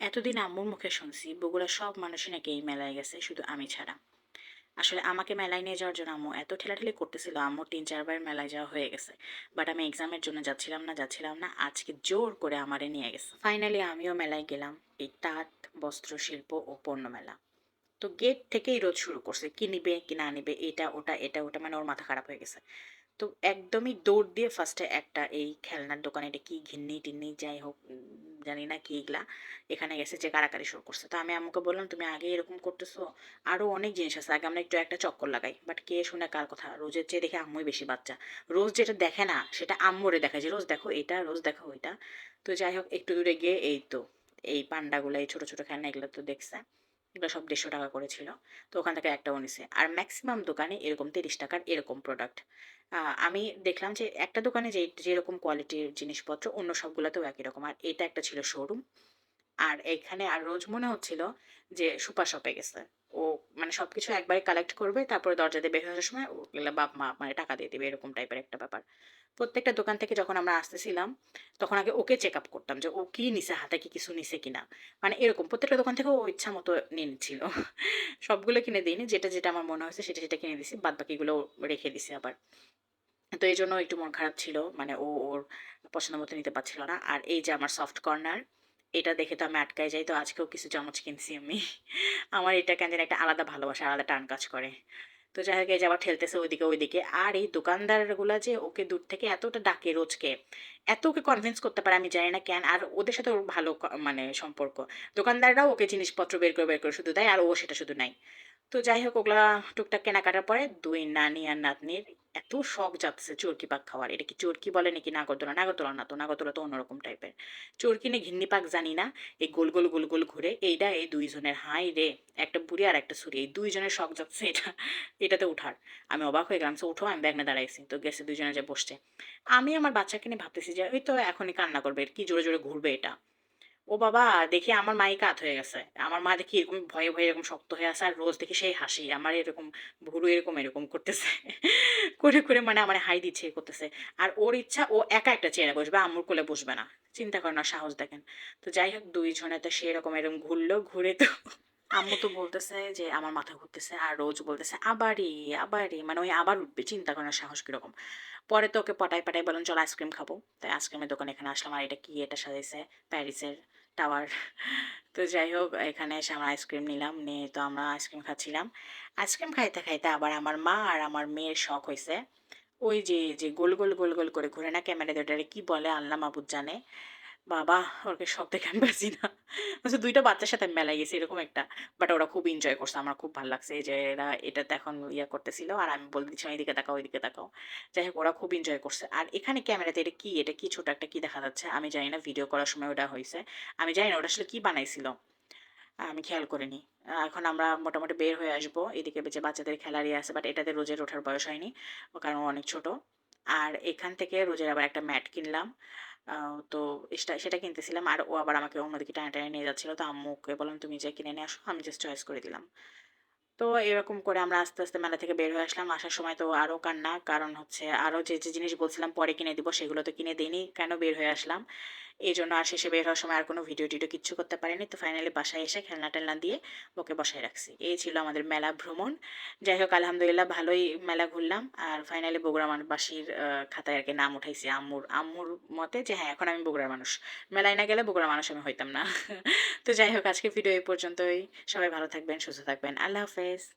এতদিন আম্মুর মুখে শুনছি, বগুড়ার সব মানুষই নাকি এই মেলায় গেছে, শুধু আমি ছাড়া। আসলে আমাকে মেলায় নিয়ে যাওয়ার জন্য আম্মু এত ঠেলাঠেলি করতেছিল, আম্মু তিন চারবার মেলায় যাওয়া হয়ে গেছে। বাট আমি এক্সামের জন্য যাচ্ছিলাম না যাচ্ছিলাম না, আজকে জোর করে আমারে নিয়ে গেছে। ফাইনালি আমিও মেলায় গেলাম, এই তাঁত, বস্ত্র, শিল্প ও পণ্য মেলা। তো গেট থেকেই রোজ শুরু করছে, কি নিবে, কি না নিবে, এটা, ওটা এটা, ওটা মানে ওর মাথা খারাপ হয়ে গেছে। তো একদমই দৌড় দিয়ে ফার্স্টে একটা এই খেলনার দোকানে এটা কি ঘিন্নি টিন্নি যাই হোক জানি না কি এগুলা, এখানে গেছে যে কারাকারি শুরু করছে। তো আমি আম্মুকে বললাম, তুমি আগে এরকম করতেছো আরও অনেক জিনিস আছে, আগে আমরা একটু একটা চক্কর লাগাই। বাট কে শুনে কার কথা? রোজের চেয়ে দেখে আম্মুই বেশি বাচ্চা। রোজ যেটা দেখে না, সেটা আম্মুরে দেখায় যে, রোজ দেখো এটা, রোজ দেখো ওইটা। তো যাই হোক, একটু দূরে গিয়ে এই তো, এই পান্ডাগুলো, এই ছোটো ছোটো খেলনা এগুলো তো দেখছে। এগুলো সব দেড়শো টাকা করেছিল তো ওখান থেকে একটাও নিছে। আর ম্যাক্সিমাম দোকানে এরকম তিরিশ টাকার এরকম প্রোডাক্ট আমি দেখলাম যে একটা দোকানে যে, যেরকম কোয়ালিটির জিনিসপত্র, অন্য সবগুলোতেও একই রকম। আর এটা একটা ছিল শোরুম আর এখানে আর রোজ মনে হচ্ছিল যে সুপার শপে গেছে। ও মানে সবকিছু একবারে কালেক্ট করবে, তারপরে দরজা দিয়ে বের হওয়ার সময় বাপ, মা মানে টাকা দিয়ে দেবে, এরকম টাইপের একটা ব্যাপার। প্রত্যেকটা দোকান থেকে যখন আমরা আসতেছিলাম, তখন আগে ওকে চেক আপ করতাম যে ও কি নিছে, হাতে কি কিছু নিছে কিনা। মানে এরকম প্রত্যেকটা দোকান থেকে ও ইচ্ছা মতো নিয়ে নিচ্ছিল। সবগুলো কিনে দিইনি, যেটা যেটা আমার মনে হয়েছে সেটা সেটা কিনে দিছি বাদ বাকিগুলো রেখে দিছি আবার। তো এই জন্য একটু মন খারাপ ছিল মানে ও ওর পছন্দ মতো নিতে পারছিল না। আর এই যে আমার সফট কর্নার এটা দেখে তো আমি আটকায় যাই, তো আজকেও কিছু চামচ কিনছি আমি। আমার এটা কেন যেন একটা আলাদা ভালোবাসা, আলাদা টান কাজ করে। তো যাই হোক, এই যে আবার ঠেলতেছে ওইদিকে ওইদিকে। আর এই দোকানদারগুলা যে ওকে দূর থেকে এতটা ডাকে রোজকে, এত ওকে কনভিন্স করতে পারে আমি জানি না কেন। আর ওদের সাথে ওর ভালো মানে সম্পর্ক। দোকানদাররাও ওকে জিনিসপত্র বের করে বের করে শুধু দেয়, আর ও সেটা শুধু নাই তো যাই হোক ওগুলা টুকটাক কেনাকাটার পরে দুই নানি আর নাতনির এত শখ যাচ্ছে চরকি পাক খাওয়ার। এটা কি চরকি বলে নাকি নাগরদোলা? নাগরদোলা না তো, নাগরদোলা তো অন্যরকম টাইপের। চরকি নে ঘিন্নি পাক জানি না, এই গোল গোল গোল গোল ঘুরে এইটা এই দুইজনের, হাই রে, একটা বুড়ি আর একটা ছুরি এই দুইজনের শখ যাচ্ছে এটা, এটাতে উঠার। আমি অবাক হয়ে গেলাম সে উঠো, আমি ব্যাগ না দাঁড়াইছি। তো গেছে দুইজনে যে বসছে। আমি আমার বাচ্চাকে নিয়ে ভাবতেছি যে, ওই তো এখনই কান্না করবে কি জোরে জোরে ঘুরবে এটা? ও বাবা দেখি আমার মাই কাত হয়ে গেছে। আমার মা দেখি এরকম ভয়ে ভয়ে এরকম শক্ত হয়ে আছে আর রোজ দেখি সেই হাসি। আমার এরকম ভুরু এরকম এরকম করতেছে। করে করে মানে আমার হাই দিচ্ছে করতেছে। আর ওর ইচ্ছা ও একা একটা চেয়ারে বসবে, আম্মুর কোলে বসবে না। চিন্তা করে না সাহস দেখেন। তো যাই হোক, দুইজনে তো সেরকম এরকম ঘুরলো। ঘুরে তো আম্মু তো বলতেছে যে, আমার মাথা ঘুরতেছে, আর রোজ বলতেছে আবারই আবারই মানে ওই আবার উঠবে চিন্তা করার সাহস কীরকম? পরে তো ওকে পটাই পটাই বলুন চল আইসক্রিম খাব। তাই আইসক্রিমের দোকানে এখানে আসলাম, আর এটা কি, এটা সাজাইছে প্যারিসের টাওয়ার। তো যাই হোক, এখানে এসে আমরা আইসক্রিম নিলাম, নিয়ে তো আমরা আইসক্রিম খাচ্ছিলাম। আইসক্রিম খাইতে খাইতে আবার আমার মা আর আমার মেয়ের শখ হয়েছে ওই যে যে গোল গোল গোল গোল করে ঘুরে না ক্যামেরা দুটারে কি বলে আল্লাহ মাবুদ জানে। বাবা ওকে সব দেখে আমি পারছি না। আচ্ছা দুইটা বাচ্চার সাথে মেলায় গেছি, এরকম একটা। বাট ওরা খুব এনজয় করছে, আমার খুব ভালো লাগছে। যে এরা এটাতে এখন ইয়া করতেছিল, আর আমি বলে দিচ্ছিলাম এদিকে তাকাও, ওইদিকে তাকাও। যাই হোক, ওরা খুব এনজয় করছে। আর এখানে ক্যামেরাতে এটা কি? এটা কি ছোট একটা কি দেখা যাচ্ছে? আমি জানি না ভিডিও করার সময় ওটা হয়েছে। আমি জানি না, ওটা আসলে কি বানাইছিল? আমি খেয়াল করিনি। এখন আমরা মোটামুটি বের হয়ে আসব। এদিকে যে বাচ্চাদের খেলারই আছে বাট এটাতে রোজের ওঠার বয়স হয়নি কারণ অনেক ছোট। আর এখান থেকে রোজের আবার একটা ম্যাট কিনলাম। তো সেটা সেটা কিনতেছিলাম। আর ও আবার আমাকে অন্যদিকে টানে টানে নিয়ে যাচ্ছিল। তো আম্মুকে বললাম, তুমি যে কিনে নিয়ে আসো, আমি জাস্ট চয়েস করে দিলাম। তো এরকম করে আমরা আস্তে আস্তে মেলা থেকে বের হয়ে আসলাম। আসার সময় তো আরও কান্না। কারণ হচ্ছে আরও যে যে জিনিস বলছিলাম, পরে কিনে দিব, সেগুলো তো কিনে দিইনি। কেন বের হয়ে আসলাম? এই জন্য আর শেষে বের হওয়ার সময় আর কোনো ভিডিও টিডিও কিচ্ছু করতে পারিনি। তো ফাইনালি বাসায় এসে খেলনা টেলনা দিয়ে ওকে বসায় রাখছি। এই ছিল আমাদের মেলা ভ্রমণ। যাই হোক, আলহামদুলিল্লাহ ভালোই মেলা ঘুরলাম। আর ফাইনালি বগুড়া মানুষবাসীর খাতায় আর কি নাম উঠাইছি, আম্মুর আম্মুর মতে যে হ্যাঁ এখন আমি বগুড়ার মানুষ। মেলায় না গেলে বগুড়া মানুষ আমি হইতাম না। তো যাই হোক আজকে ভিডিও এই পর্যন্তই। সবাই ভালো থাকবেন, সুস্থ থাকবেন। আল্লাহ হাফেজ।